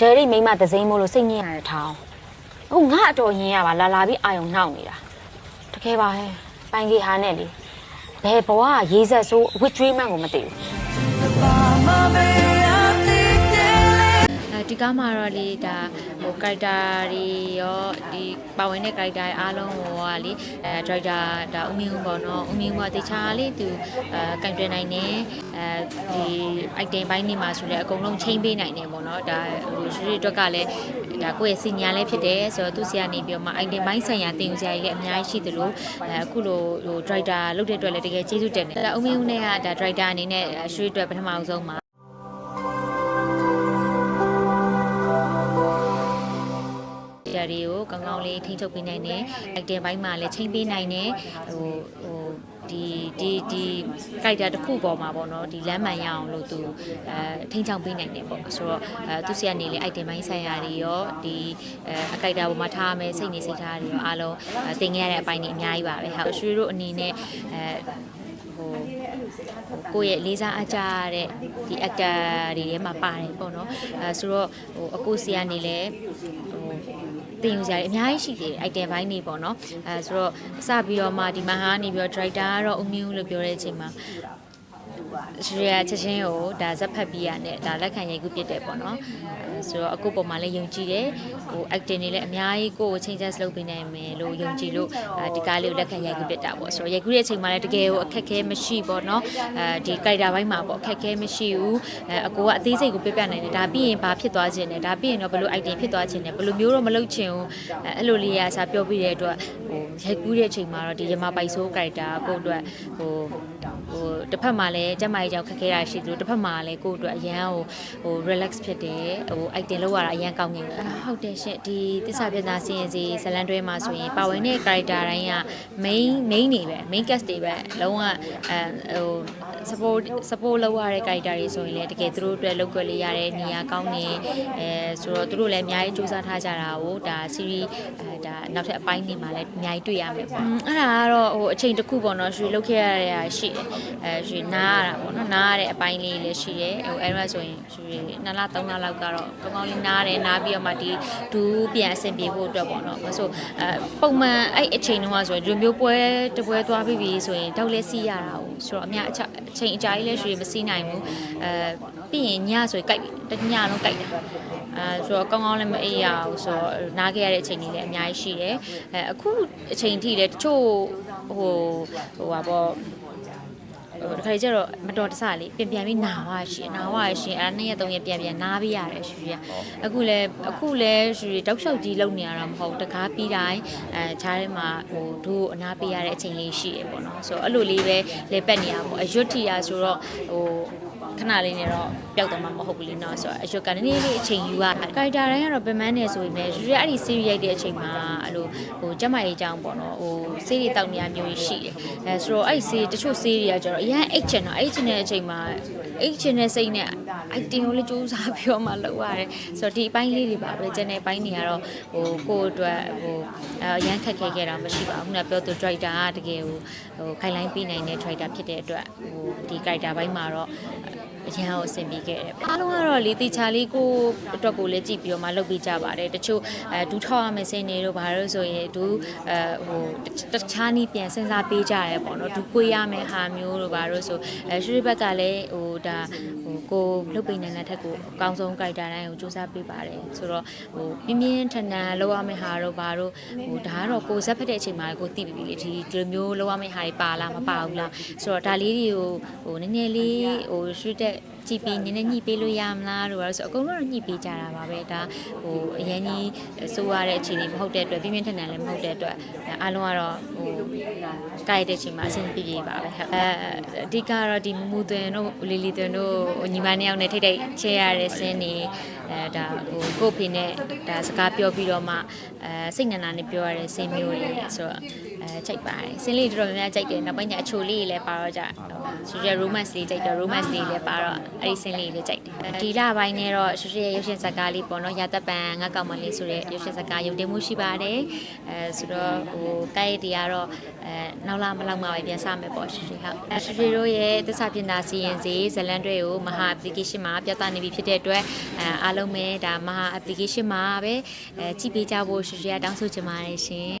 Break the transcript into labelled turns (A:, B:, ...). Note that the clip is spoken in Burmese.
A: ဒယ်ရီမိမသစိမ့်မို့လို့စိတ်ညစ်ရတဲ့ထောင်းအခုငါအတော်ရင်ရပါလာလာပြီးအာယုံနှောက်နေတာတကယ်ပါဟဲ့ပိုင်ကြီးဟာနဲ့လေဘယ်ဘဝကရေးဆက်ဆိုးအဝတ်ကျွေးမှန်းကိုမသိဘူး
B: အဲဒီကားမှာတော့လေဒါဟို character တွေရောဒီပါဝင်တဲ့ character တွေအားလုံးဟိုကလေအဲ director ဒါဦးမင်းဦးပေါ့နော်ဦးမင်းဦးကတခြားလေးသူအဲကင်တွယ်နိုင်တယ်အဲဒီ item ဘိုင်းနေမှာဆိုလဲအကုန်လုံးချိန်ပေးနိုင်တယ်ပေါ့နော်ဒါဟိုရွှေအတွက်ကလည်းဒါကိုယ့်ရဲ့စီနီယာလည်းဖြစ်တယ်ဆိုတော့သူစီကနေပြီးတော့မှ item ဘိုင်းဆိုင်ရာတင်ယူစရာကြီးလည်းအများကြီးရှိသလိုအဲအခုလိုဟို director လုပ်တဲ့အတွက်လည်းတကယ်ကျေးဇူးတင်တယ်ဒါဦးမင်းဦးနဲ့ကဒါ director အနေနဲ့ရွှေအတွက်ပထမအောင်ဆုံးမှာဆရာတွေကိုကောင်းကောင်းလေးထိန်းချုပ်ပေးနိုင်တယ်။ acting ဘိုင်းမှာလည်းချိန်ပေးနိုင်တယ်။ဟိုဟို ဒီဒီဒီ character တစ်ခုပေါ်မှာပေါ့နော်ဒီလမ်းမှန်ရအောင်လို့သူအဲထိန်းချောင်းပေးနိုင်တယ်ပေါ့ဆိုတော့အဲသူစီကနေလေ item ဘိုင်းဆိုင်ရာတွေရောဒီအဲအ character ပေါ်မှာထားရမယ်စိတ်နေစိတ်ထားတွေရောအားလုံးအဲတင်ခဲ့ရတဲ့အပိုင်းတွေအများကြီးပါပဲဟုတ်ရွှေတို့အနေနဲ့အဲဟို ကိုယ့်ရဲ့လေးစားအားကြရတဲ့ဒီ actor တွေထဲမှာပါတယ်ပေါ့နော်အဲဆိုတော့ဟိုအကိုစီကနေလည်းဟိုတင်ယူစရာတွေအများကြီးရှိသေးတယ် item ဘိုင်းနေပေါ့နော်အဲဆိုတော့စပြီးတော့မှဒီမှာဟာနေပြီးတော့ director ကတော့အမျိုးလို့ပြောတဲ့အချိန်မှာ ရွှေရချက်ချင်းကိုဒါဇက်ဖတ်ပြီးရနဲ့ဒါလက်ခံရိုက်ကူးပြစ်တယ်ပေါ့နော်အဲဆိုတော့အခုပုံမှာလည်းယုံကြည်တယ်ဟို acting တွေလည်းအများကြီးကိုယ်ကို change လုပ်ပေးနိုင်မယ်လို့ယုံကြည်လို့အဲဒီကားလေးကိုလက်ခံရိုက်ကူးပြစ်တာပေါ့ဆိုတော့ရိုက်ကူးတဲ့အချိန်မှာလည်းတကယ်ကိုအခက်အခဲမရှိပေါ့နော်အဲဒီ character ဘိုင်းမှာပေါ့အခက်အခဲမရှိဘူးအဲအကိုကအသေးစိတ်ကိုပြပြနိုင်တယ်ဒါပြီးရင်ဘာဖြစ်သွားခြင်းလဲဒါပြီးရင်တော့ဘယ်လို item ဖြစ်သွားခြင်းလဲဘယ်လိုမျိုးတော့မလုပ်ချင်ဘူးအဲအဲ့လိုလေးရအစားပြောပြတဲ့အတွက်ဟိုရိုက်ကူးတဲ့အချိန်မှာတော့ဒီရမပိုက်ဆိုး character ကိုယ့်အတွက်ဟိုဟို တစ်ဖက်မှာလည်းကျမကြီးကြောင့်ခက်ခဲတာရှိသလိုတစ်ဖက်မှာလည်းကိုယ့်အတွက်အရန်ဟိုဟို relax ဖြစ်တယ်ဟို item လောက်ရတာအရန်ကောင်းနေတယ်ဟုတ်တယ်ရှင်ဒီတစ္ဆာပြနာစီရင်စီဇလန်တွဲမှာဆိုရင်ပါဝင်တဲ့ character တိုင်းက main main နေပဲ main cast တွေပဲလုံးဝအဲဟို support support လုပ်ရတဲ့ character တွေဆိုရင်လည်းတကယ်သူတို့အတွက်လောက်ွက်လေးရတဲ့နေရာကောင်းနေအဲဆိုတော့သူတို့လည်းအများကြီးစူးစမ်းထားကြတာကိုဒါ series အဲဒါနောက်ထပ်အပိုင်းတွေမှာလည်းအများကြီးတွေ့ရမယ်ပေါ့အဲ့ဒါကတော့ဟိုအချိန်တစ်ခုပေါ့နော်ရွှေလောက်ခဲ့ရတဲ့ဟာရှိတယ်အဲရွှေနားရတာပေါ့နော်နားရတဲ့အပိုင်းလေးလည်းရှိတယ်ဟိုအဲ့ဒါဆိုရင်ရွှေ2လ3လလောက်ကတော့ကောင်းကောင်းလေးနားတယ်နားပြီးတော့မှဒီဒူးပြန်အဆင်ပြေဖို့အတွက်ပေါ့နော်မဆိုအဲပုံမှန်အဲ့အချိန်တုန်းကဆိုရင်ဒီလိုမျိုးပွဲတပွဲသွားပြီးပြီဆိုရင်တောက်လဲစီးရတာကိုဆိုတော့အများအချအချိန်အကြာကြီးလဲရွှေမစီးနိုင်ဘူးအဲပြီးရင်ညဆိုရင်ကြိုက်တညလုံးကြိုက်တာအဲဆိုတော့ကောင်းကောင်းလည်းမအေးရဘူးဆိုတော့နားခဲ့ရတဲ့အချိန်တွေလည်းအများကြီးရှိတယ်အဲအခုအချိန်ထိလည်းတချို့ဟိုဟိုပါပေါ့ ဟိုတခါကျတော့မတော်တဆလေးပြန်ပြန်ပြီးနာဝါရှင်နာဝါရှင်အဲ့နှစ်ရက်သုံးရက်ပြန်ပြန်နားပြီးရတယ်ရွှေရအခုလဲအခုလဲရွှေတောက်လျှောက်ကြီးလုံနေရတာမဟုတ်တကားပြီးတိုင်းအဲခြားထဲမှာဟိုတို့အနားပေးရတဲ့အချိန်လေးရှိရပေါ့နော်ဆိုတော့အဲ့လိုလေးပဲလေပက်နေရပေါ့အရွတ်ထီရဆိုတော့ဟို ခဏလေးနဲ့တော့ပျောက်သွားမှာမဟုတ်ဘူးလေနော်ဆိုတော့အရွတ်ကနည်းနည်းလေးအချိန်ယူရကာရိုက်တာတိုင်းကတော့ဗမန်းနေဆိုရင်လည်းရွှေရအဲ့ဒီ series ရိုက်တဲ့အချိန်မှာအဲ့လိုဟိုကျမကြီးအကြောင်းပေါ့နော်ဟို series တောက်နေရမျိုးကြီးရှိတယ်အဲဆိုတော့အဲ့ဒီ series တချို့ series ကကျတော့အရင်အိတ်ချင်တော့အိတ်ချင်တဲ့အချိန်မှာအိတ်ချင်တဲ့စိတ်နဲ့အိုက်တင်ကိုလည်းစူးစမ်းပြီးတော့မှလုပ်ရတယ်ဆိုတော့ဒီအပိုင်းလေးတွေပါပဲကျန်တဲ့အပိုင်းတွေကတော့ဟိုကိုယ့်အတွက်ဟိုအရန်ခက်ခဲခဲ့တာမရှိပါဘူးခုနပြောသူ driver ကတကယ်ဟိုဟိုခိုင်လိုင်းပေးနိုင်တဲ့ driver ဖြစ်တဲ့အတွက်ဟိုဒီ character ဘိုင်းမှာတော့ အရန်ကိုအဆင်ပြေခဲ့တယ်အားလုံးကတော့လေတေချာလေးကိုအတွက်ကိုလည်းကြည့်ပြီးတော့မှလုပ်ပေးကြပါတယ်တချို့အဲဒူးထောက်ရမယ့်စင်တွေတို့ဘာလို့ဆိုရင်ဒူးအဲဟိုတခြားနည်းပြန်စဉ်းစားပေးကြရဲပေါ့နော်ဒူးကိုရမယ့်ဟာမျိုးတို့ဘာလို့ဆိုအဲရွှေဘက်ကလည်းဟိုဒါဟိုကိုလုပ်ပေးနိုင်တဲ့ထက်ကိုအကောင်းဆုံး character တိုင်းကိုစူးစမ်းပေးပါတယ်ဆိုတော့ဟိုပြင်းပြင်းထန်ထန်လုပ်ရမယ့်ဟာတို့ဘာတို့ဟိုဒါကတော့ကိုဇက်ဖက်တဲ့အချိန်မှာကိုသိပြီလေဒီဒီလိုမျိုးလုပ်ရမယ့်ဟာတွေပါလားမပါဘူးလားဆိုတော့ဒါလေးတွေကိုဟိုနည်းနည်းလေးဟိုရွှေတဲ့ it. ကြည့်ပြီးနည်းနည်းညှိပေးလို့ရမလားလို့ပြောဆိုအကုန်လုံးတော့ညှိပေးကြတာပါပဲဒါဟိုအရင်ကြီးစိုးရတဲ့အခြေအနေမဟုတ်တဲ့အတွက်ပြင်းပြင်းထန်ထန်လည်းမဟုတ်တဲ့အတွက်အားလုံးကတော့ဟိုကြိုက်တဲ့အချိန်မှာအဆင်ပြေပြေပါပဲဟုတ်အဲအဓိကတော့ဒီမမူသွင်တို့လီလီသွင်တို့ညီမနှစ်ယောက်နဲ့ထိတ်ထိတ်ချဲရတဲ့ဆင်းနေအဲဒါဟိုကို့ဖေနဲ့ဒါစကားပြောပြီးတော့မှအဲစိတ်နန္နာနဲ့ပြောရတဲ့ဆင်းမျိုးတွေဆိုတော့အဲချိန်ပါတယ်စင်းလေးတော်တော်များများကြိုက်တယ်နောက်ပိုင်းကျအချိုလေးတွေလည်းပါတော့ကြရှူရ romance လေးကြိုက်တော့ romance လေးလည်းပါတော့အဲ့ဒီစင်းလေးတွေလည်းကြိုက်တယ်ဒီလပိုင်းနဲ့တော့ရှူရရဲ့ရုပ်ရှင်ဇာတ်ကားလေးပေါ့နော်ရာသက်ပံငါကောင်မလေးဆိုတဲ့ရုပ်ရှင်ဇာတ်ကားရုပ်တင်မှုရှိပါတယ်အဲဆိုတော့ဟိုကိုက်ရတီကတော့အဲနောက်လာမလောက်မှပဲပြန်စမယ်ပေါ့ရှူရဟုတ်ရှူရတို့ရဲ့သစ္စာပြင်သာစီရင်စီဇလန်တွေကိုမဟာ application မှာပြသနေပြီဖြစ်တဲ့အတွက်အဲအားလုံးပဲဒါမဟာ application မှာပဲအဲကြည့်ပေးကြဖို့ရှူရတောင်းဆိုချင်ပါတယ်ရှင်